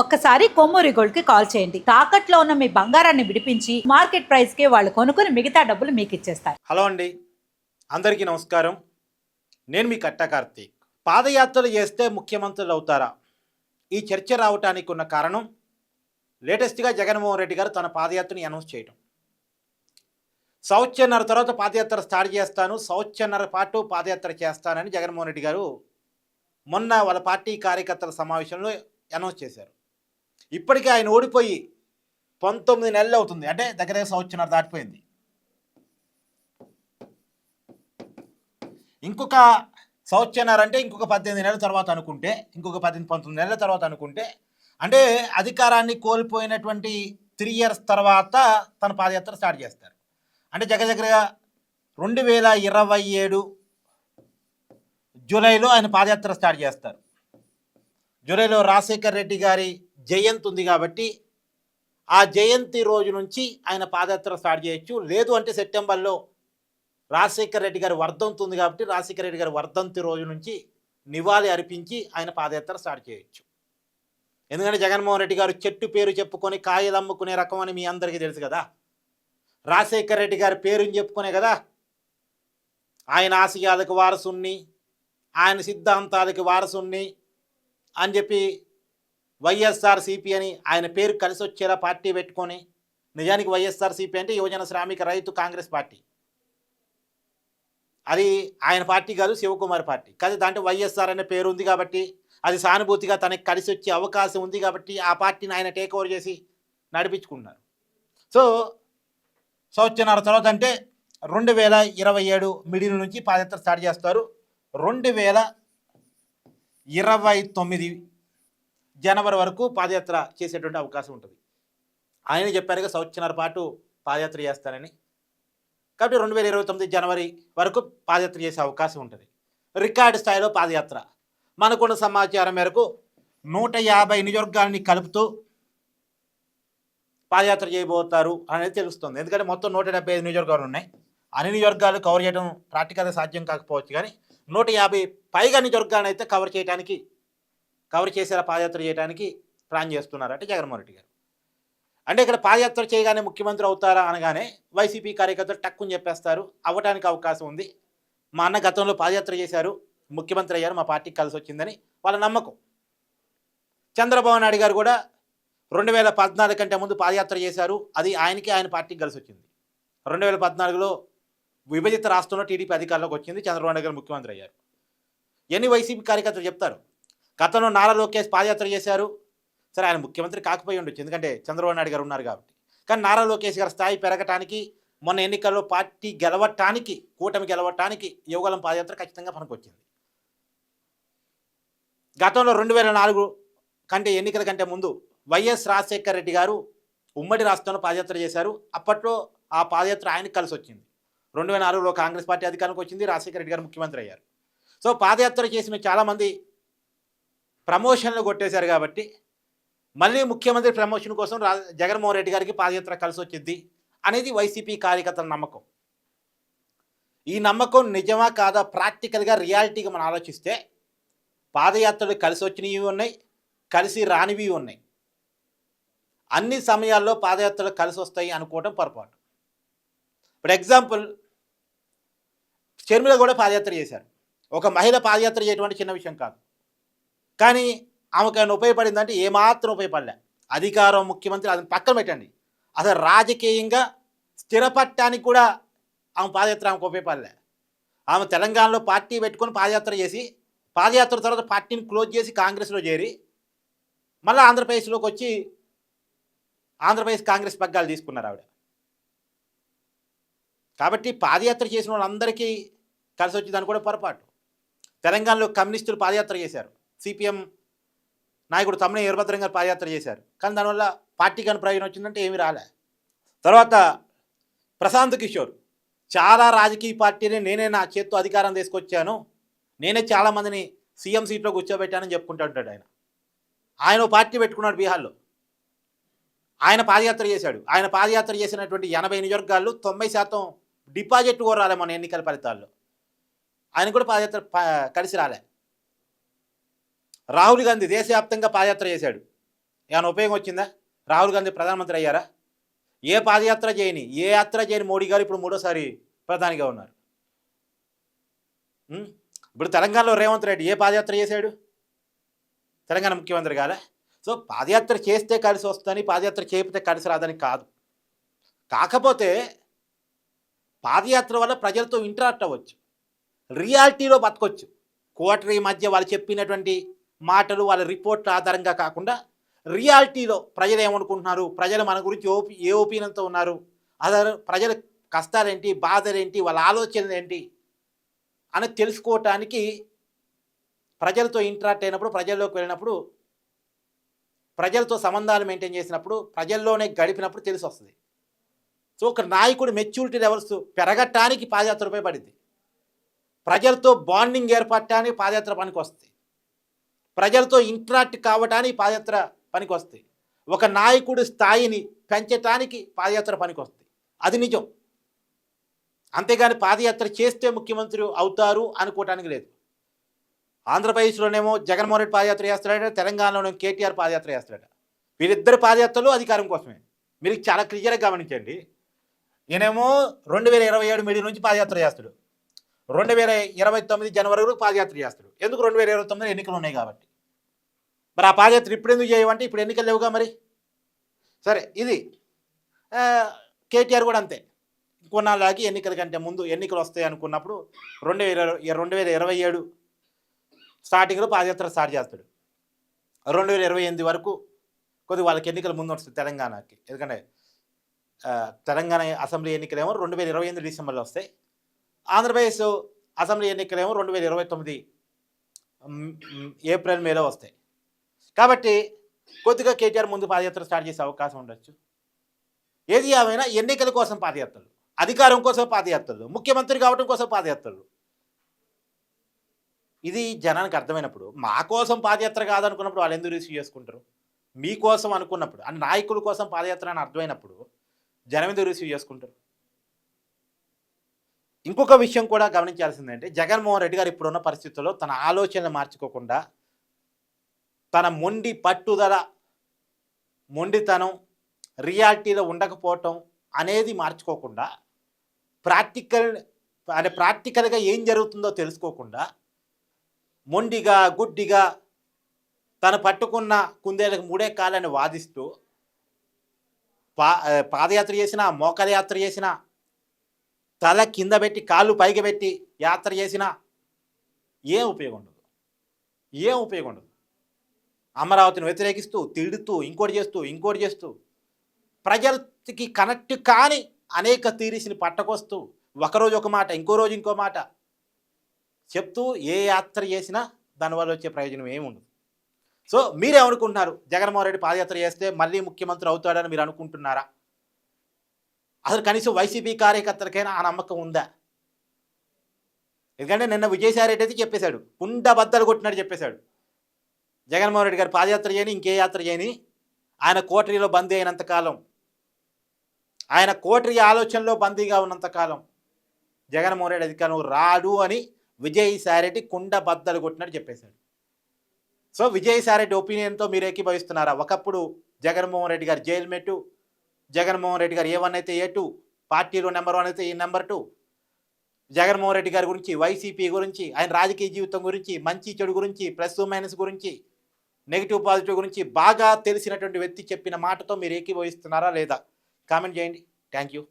ఒక్కసారి కొమ్మూరి గోల్డ్కి కాల్ చేయండి. తాకట్లో ఉన్న మీ బంగారాన్ని విడిపించి మార్కెట్ ప్రైస్కి వాళ్ళు కొనుక్కుని మిగతా డబ్బులు మీకు ఇచ్చేస్తారు. హలో అండి. అందరికీ నమస్కారం. నేను మీ కట్ట కార్తీక్. పాదయాత్రలు చేస్తే ముఖ్యమంత్రులు అవుతారా? ఈ చర్చ రావటానికి ఉన్న కారణం? లేటెస్ట్గా జగన్మోహన్ రెడ్డి గారు తన పాదయాత్రని అనౌన్స్ చేయడం సంవత్సరన్నర తర్వాత పాదయాత్ర స్టార్ట్ చేస్తాను. సంవత్సరన్నర పాటు పాదయాత్ర చేస్తానని జగన్మోహన్ రెడ్డి గారు మొన్న వాళ్ళ పార్టీ కార్యకర్తల సమావేశంలో అనౌన్స్ చేశారు. ఇప్పటికే ఆయన ఓడిపోయి పంతొమ్మిది నెలలు అవుతుంది. అంటే దగ్గర సంవత్సరన్నర దాటిపోయింది. ఇంకొక సంవత్సరన్నర అంటే ఇంకొక పద్దెనిమిది నెలల తర్వాత అనుకుంటే ఇంకొక పద్దెనిమిది పంతొమ్మిది నెలల తర్వాత అనుకుంటే అంటే అధికారాన్ని కోల్పోయినటువంటి త్రీ ఇయర్స్ తర్వాత తన పాదయాత్ర స్టార్ట్ చేస్తారు. అంటే దగ్గర దగ్గరగా రెండు వేల ఇరవై ఏడు జూలైలో ఆయన పాదయాత్ర స్టార్ట్ చేస్తారు. జూలైలో రాజశేఖర్ రెడ్డి గారి జయంతి ఉంది కాబట్టి ఆ జయంతి రోజు నుంచి ఆయన పాదయాత్ర స్టార్ట్ చేయొచ్చు. లేదు అంటే సెప్టెంబర్లో రాజశేఖర రెడ్డి గారి వర్ధంతి ఉంది కాబట్టి రాజశేఖర రెడ్డి గారి వర్ధంతి రోజు నుంచి నివాళి అర్పించి ఆయన పాదయాత్ర స్టార్ట్ చేయొచ్చు. ఎందుకంటే జగన్మోహన్ రెడ్డి గారు చెట్టు పేరు చెప్పుకొని కాయలు అమ్ముకునే రకం అని మీ అందరికీ తెలుసు కదా. రాజశేఖర రెడ్డి గారి పేరుని చెప్పుకునే కదా. ఆయన ఆశయాలకు వారసుని ఆయన సిద్ధాంతాలకి వారసుని అని చెప్పి వైఎస్ఆర్సీపీ అని ఆయన పేరు కలిసి వచ్చేలా పార్టీ పెట్టుకొని నిజానికి వైఎస్ఆర్సీపీ అంటే యువజన శ్రామిక రైతు కాంగ్రెస్ పార్టీ. అది ఆయన పార్టీ కాదు శివకుమార్ పార్టీ. కానీ దాంట్లో వైఎస్ఆర్ అనే పేరు ఉంది కాబట్టి అది సానుభూతిగా తనకి కలిసి వచ్చే అవకాశం ఉంది కాబట్టి ఆ పార్టీని ఆయన టేక్ ఓవర్ చేసి నడిపించుకున్నారు సో సంవత్సరాల తర్వాత అంటే రెండు వేల ఇరవై ఏడు మిడిల్ నుంచి పాదయాత్ర స్టార్ట్ చేస్తారు. రెండు వేల ఇరవై తొమ్మిది జనవరి వరకు పాదయాత్ర చేసేటువంటి అవకాశం ఉంటుంది. ఆయన చెప్పారుగా సంవత్సరాల పాటు పాదయాత్ర చేస్తారని కాబట్టి రెండు వేల ఇరవై తొమ్మిది జనవరి వరకు పాదయాత్ర చేసే అవకాశం ఉంటుంది. రికార్డు స్థాయిలో పాదయాత్ర. మనకున్న సమాచారం మేరకు నూట యాభై నియోజకవర్గాలని కలుపుతూ పాదయాత్ర చేయబోతారు అనేది తెలుస్తుంది. ఎందుకంటే మొత్తం నూట డెబ్బై ఐదు నియోజకవర్గాలు ఉన్నాయి. అన్ని నియోజకవర్గాలు కవర్ చేయడం ప్రాక్టికల్గా సాధ్యం కాకపోవచ్చు కానీ నూట యాభై పైగా నియోజకవర్గాలను అయితే కవర్ చేయడానికి కవర్ చేసేలా పాదయాత్ర చేయడానికి ప్లాన్ చేస్తున్నారంటే జగన్మోహన్ రెడ్డి గారు. అంటే ఇక్కడ పాదయాత్ర చేయగానే ముఖ్యమంత్రి అవుతారా అనగానే వైసీపీ కార్యకర్తలు టక్కుని చెప్పేస్తారు. అవ్వడానికి అవకాశం ఉంది. మా అన్న గతంలో పాదయాత్ర చేశారు. ముఖ్యమంత్రి అయ్యారు. మా పార్టీకి కలిసి వచ్చిందని వాళ్ళ నమ్మకం. చంద్రబాబు నాయుడు గారు కూడా రెండు వేల పద్నాలుగు కంటే ముందు పాదయాత్ర చేశారు. అది ఆయనకి ఆయన పార్టీకి కలిసి వచ్చింది. రెండు వేల పద్నాలుగులో విభజిత రాష్ట్రంలో టీడీపీ అధికారంలోకి వచ్చింది. చంద్రబాబు నాయుడు గారు ముఖ్యమంత్రి అయ్యారు. ఎన్ని వైసీపీ కార్యకర్తలు చెప్తారు? గతంలో నారా లోకేష్ పాదయాత్ర చేశారు. సరే ఆయన ముఖ్యమంత్రి కాకపోయి ఉండొచ్చు. ఎందుకంటే చంద్రబాబు నాయుడు గారు ఉన్నారు కాబట్టి. కానీ నారా లోకేష్ గారి స్థాయి పెరగటానికి మొన్న ఎన్నికల్లో పార్టీ గెలవటానికి కూటమి గెలవటానికి యువగలం పాదయాత్ర ఖచ్చితంగా పనికొచ్చింది. గతంలో రెండు వేల నాలుగు కంటే ఎన్నికల కంటే ముందు వైఎస్ రాజశేఖర్ రెడ్డి గారు ఉమ్మడి రాష్ట్రంలో పాదయాత్ర చేశారు. అప్పట్లో ఆ పాదయాత్ర ఆయనకు కలిసి వచ్చింది. రెండు వేల నాలుగులో కాంగ్రెస్ పార్టీ అధికారంలోకి వచ్చింది. రాజశేఖర రెడ్డి గారు ముఖ్యమంత్రి అయ్యారు. సో పాదయాత్ర చేసిన చాలామంది ప్రమోషన్లు కొట్టేశారు కాబట్టి మళ్ళీ ముఖ్యమంత్రి ప్రమోషన్ కోసం రా జగన్మోహన్ రెడ్డి గారికి పాదయాత్ర కలిసి వచ్చింది అనేది వైసీపీ కార్యకర్తల నమ్మకం. ఈ నమ్మకం నిజమా కాదా ప్రాక్టికల్గా రియాలిటీగా మనం ఆలోచిస్తే పాదయాత్రలు కలిసి వచ్చినవి ఉన్నాయి కలిసి రానివి ఉన్నాయి. అన్ని సమయాల్లో పాదయాత్రలు కలిసి వస్తాయి అనుకోవటం పొరపాటు. ఇప్పుడు ఎగ్జాంపుల్ షర్మిల కూడా పాదయాత్ర చేశారు. ఒక మహిళ పాదయాత్ర చేయటువంటి చిన్న విషయం కాదు. కానీ ఆమెకు ఆయన ఉపయోగపడిందంటే ఏమాత్రం ఉపయోగపడలే. అధికారం ముఖ్యమంత్రి అది పక్కన పెట్టండి. అసలు రాజకీయంగా స్థిరపట్టానికి కూడా ఆమె పాదయాత్ర ఆమెకు ఉపయోగపడలే. ఆమె తెలంగాణలో పార్టీ పెట్టుకొని పాదయాత్ర చేసి పాదయాత్ర తర్వాత పార్టీని క్లోజ్ చేసి కాంగ్రెస్లో చేరి మళ్ళీ ఆంధ్రప్రదేశ్లోకి వచ్చి ఆంధ్రప్రదేశ్ కాంగ్రెస్ పగ్గాలు తీసుకున్నారు ఆవిడ. కాబట్టి పాదయాత్ర చేసిన వాళ్ళందరికీ కలిసి వచ్చిందని కూడా పొరపాటు. తెలంగాణలో కమ్యూనిస్టులు పాదయాత్ర చేశారు. సిపిఎం నాయకుడు తమ్మిన వీరభద్రం గారు పాదయాత్ర చేశారు. కానీ దానివల్ల పార్టీకి అని ప్రయోజనం వచ్చిందంటే ఏమీ రాలే. తర్వాత ప్రశాంత్ కిషోర్ చాలా రాజకీయ పార్టీని నేనే నా చేత్తో అధికారం తీసుకొచ్చాను. నేనే చాలామందిని సీఎం సీట్లో కూర్చోబెట్టానని చెప్పుకుంటూ ఉంటాడు ఆయన. ఆయన ఓ పార్టీ పెట్టుకున్నాడు బీహార్లో. ఆయన పాదయాత్ర చేశాడు. ఆయన పాదయాత్ర చేసినటువంటి ఎనభై నియోజకవర్గాలు తొంభై శాతం డిపాజిట్ కూడా రాలే మన ఎన్నికల ఫలితాల్లో. ఆయన కూడా పాదయాత్ర కలిసి రాలే. రాహుల్ గాంధీ దేశవ్యాప్తంగా పాదయాత్ర చేశాడు. ఏమైనా ఉపయోగం వచ్చిందా? రాహుల్ గాంధీ ప్రధానమంత్రి అయ్యారా? ఏ పాదయాత్ర చేయని ఏ యాత్ర చేయని మోడీ గారు ఇప్పుడు మూడోసారి ప్రధానిగా ఉన్నారు. ఇప్పుడు తెలంగాణలో రేవంత్ రెడ్డి ఏ పాదయాత్ర చేశాడు? తెలంగాణ ముఖ్యమంత్రి కాదా? సో పాదయాత్ర చేస్తే కలిసి వస్తుందని పాదయాత్ర చేయకపోతే కలిసి రాదని కాదు. కాకపోతే పాదయాత్ర వల్ల ప్రజలతో ఇంటరాక్ట్ అవ్వచ్చు. రియాలిటీలో బతకొచ్చు. కోటరీ మధ్య వాళ్ళు చెప్పినటువంటి మాటలు వాళ్ళ రిపోర్ట్ల ఆధారంగా కాకుండా రియాలిటీలో ప్రజలు ఏమనుకుంటున్నారు? ప్రజలు మన గురించి ఓపి ఏ ఒపీనియన్తో ఉన్నారు? అదర్ ప్రజల కష్టాలేంటి? బాధలేంటి? వాళ్ళ ఆలోచనలు ఏంటి అని తెలుసుకోవటానికి ప్రజలతో ఇంటరాక్ట్ అయినప్పుడు ప్రజల్లోకి వెళ్ళినప్పుడు ప్రజలతో సంబంధాలు మెయింటైన్ చేసినప్పుడు ప్రజల్లోనే గడిపినప్పుడు తెలిసి వస్తుంది సో ఒక నాయకుడు మెచ్యూరిటీ లెవెల్స్ పెరగటానికి పాదయాత్ర ఉపయోగపడింది. ప్రజలతో బాండింగ్ ఏర్పడటానికి పాదయాత్ర పనికి వస్తుంది ప్రజలతో ఇంట్రాక్ట్ కావటానికి పాదయాత్ర పనికి వస్తాయి ఒక నాయకుడి స్థాయిని పెంచటానికి పాదయాత్ర పనికి అది నిజం. అంతేగాని పాదయాత్ర చేస్తే ముఖ్యమంత్రి అవుతారు అనుకోవటానికి లేదు. ఆంధ్రప్రదేశ్లోనేమో జగన్మోహన్ రెడ్డి పాదయాత్ర చేస్తాడట తెలంగాణలోనేమో కేటీఆర్ పాదయాత్ర చేస్తాడట వీరిద్దరు పాదయాత్రలు అధికారం కోసమే. మీరు చాలా క్లియర్గా గమనించండి. ఈయనేమో రెండు వేల ఇరవై ఏడు మిడి నుంచి పాదయాత్ర చేస్తాడు రెండు వేల ఇరవై తొమ్మిది జనవరి వరకు పాదయాత్ర చేస్తాడు ఎందుకు రెండు వేల ఇరవై తొమ్మిది ఎన్నికలు ఉన్నాయి కాబట్టి? మరి ఆ పాదయాత్ర ఇప్పుడు ఎందుకు చేయమంటే ఇప్పుడు ఎన్నికలు లేవుగా మరి? సరే ఇది. కేటీఆర్ కూడా అంతే. కొన్నాళ్ళకి ఎన్నికల కంటే ముందు ఎన్నికలు వస్తాయి అనుకున్నప్పుడు రెండు వేల రెండు వేల ఇరవై ఏడు స్టార్టింగ్లో పాదయాత్ర స్టార్ట్ చేస్తాడు. రెండు వేల ఇరవై ఎనిమిది వరకు కొద్దిగా వాళ్ళకి ఎన్నికలు ముందు వస్తుంది తెలంగాణకి. ఎందుకంటే తెలంగాణ అసెంబ్లీ ఎన్నికలేమో రెండు వేల ఇరవై ఎనిమిది డిసెంబర్లో వస్తాయి. ఆంధ్రప్రదేశ్ అసెంబ్లీ ఎన్నికలేమో రెండు వేల ఇరవై తొమ్మిది ఏప్రిల్ మేలో వస్తాయి. కాబట్టి కొద్దిగా కేటీఆర్ ముందు పాదయాత్ర స్టార్ట్ చేసే అవకాశం ఉండొచ్చు. ఏది ఏమైనా ఎన్నికల కోసం పాదయాత్రలు అధికారం కోసం పాదయాత్రలు ముఖ్యమంత్రి కావడం కోసం పాదయాత్రలు. ఇది జనానికి అర్థమైనప్పుడు మా కోసం పాదయాత్ర కాదనుకున్నప్పుడు వాళ్ళు ఎందుకు రిసీవ్ చేసుకుంటారు? మీకోసం అనుకున్నప్పుడు అని నాయకుల కోసం పాదయాత్ర అని అర్థమైనప్పుడు జనం ఎందుకు రిసీవ్ చేసుకుంటారు? ఇంకొక విషయం కూడా గమనించాల్సిందంటే జగన్మోహన్ రెడ్డి గారు ఇప్పుడున్న పరిస్థితుల్లో తన ఆలోచనలు మార్చుకోకుండా తన మొండి పట్టుదల మొండితనం రియాలిటీలో ఉండకపోవటం అనేది మార్చుకోకుండా ప్రాక్టికల్ అంటే ప్రాక్టికల్గా ఏం జరుగుతుందో తెలుసుకోకుండా మొండిగా గుడ్డిగా తను పట్టుకున్న కుందేలకు మూడే కాలని వాదిస్తూ పా పాదయాత్ర పాదయాత్ర చేసిన మోకరయాత్ర చేసిన తల కింద పెట్టి కాళ్ళు పైకి పెట్టి యాత్ర చేసినా ఏం ఉపయోగం ఉండదు. ఏం ఉపయోగం ఉండదు. అమరావతిని వ్యతిరేకిస్తూ తిడుతూ ఇంకోటి చేస్తూ ఇంకోటి చేస్తూ ప్రజలకి కనెక్ట్ కాని అనేక థీరీస్ని పట్టకొస్తూ ఒకరోజు ఒక మాట ఇంకో రోజు ఇంకో మాట చెప్తూ ఏ యాత్ర చేసినా దానివల్ల వచ్చే ప్రయోజనం ఏమి ఉండదు. సో మీరేమనుకుంటున్నారు? జగన్మోహన్ రెడ్డి పాదయాత్ర చేస్తే మళ్ళీ ముఖ్యమంత్రి అవుతాడని మీరు అనుకుంటున్నారా? అసలు కనీసం వైసీపీ కార్యకర్తలకైనా ఆ నమ్మకం ఉందా? ఎందుకంటే నిన్న విజయసాయి రెడ్డి అయితే చెప్పేశాడు కుండ బద్దలు కొట్టినట్టు చెప్పేశాడు. జగన్మోహన్ రెడ్డి గారు పాదయాత్ర చేయని ఇంకే యాత్ర చేయని ఆయన కోటరీలో బందీ అయినంతకాలం ఆయన కోటరీ ఆలోచనలో బందీగా ఉన్నంతకాలం జగన్మోహన్ రెడ్డి అధికారం రాడు అని విజయసాయిరెడ్డి కుండ బద్దలు కొట్టినట్టు చెప్పేశాడు. సో విజయసాయిరెడ్డి ఒపీనియన్తో మీరు ఏకీభవిస్తున్నారా? ఒకప్పుడు జగన్మోహన్ రెడ్డి గారు జైలు మెట్టు జగన్మోహన్ రెడ్డి గారు ఏ వన్ అయితే ఏ టూ పార్టీలో నెంబర్ వన్ అయితే ఈ నెంబర్ టూ జగన్మోహన్ రెడ్డి గారి గురించి వైసీపీ గురించి ఆయన రాజకీయ జీవితం గురించి మంచి చెడు గురించి ప్లస్ మైనస్ గురించి నెగిటివ్ పాజిటివ్ గురించి బాగా తెలిసినటువంటి వ్యక్తి చెప్పిన మాటతో మీరు ఏకీభవిస్తున్నారా లేదా? కామెంట్ చేయండి. Thank you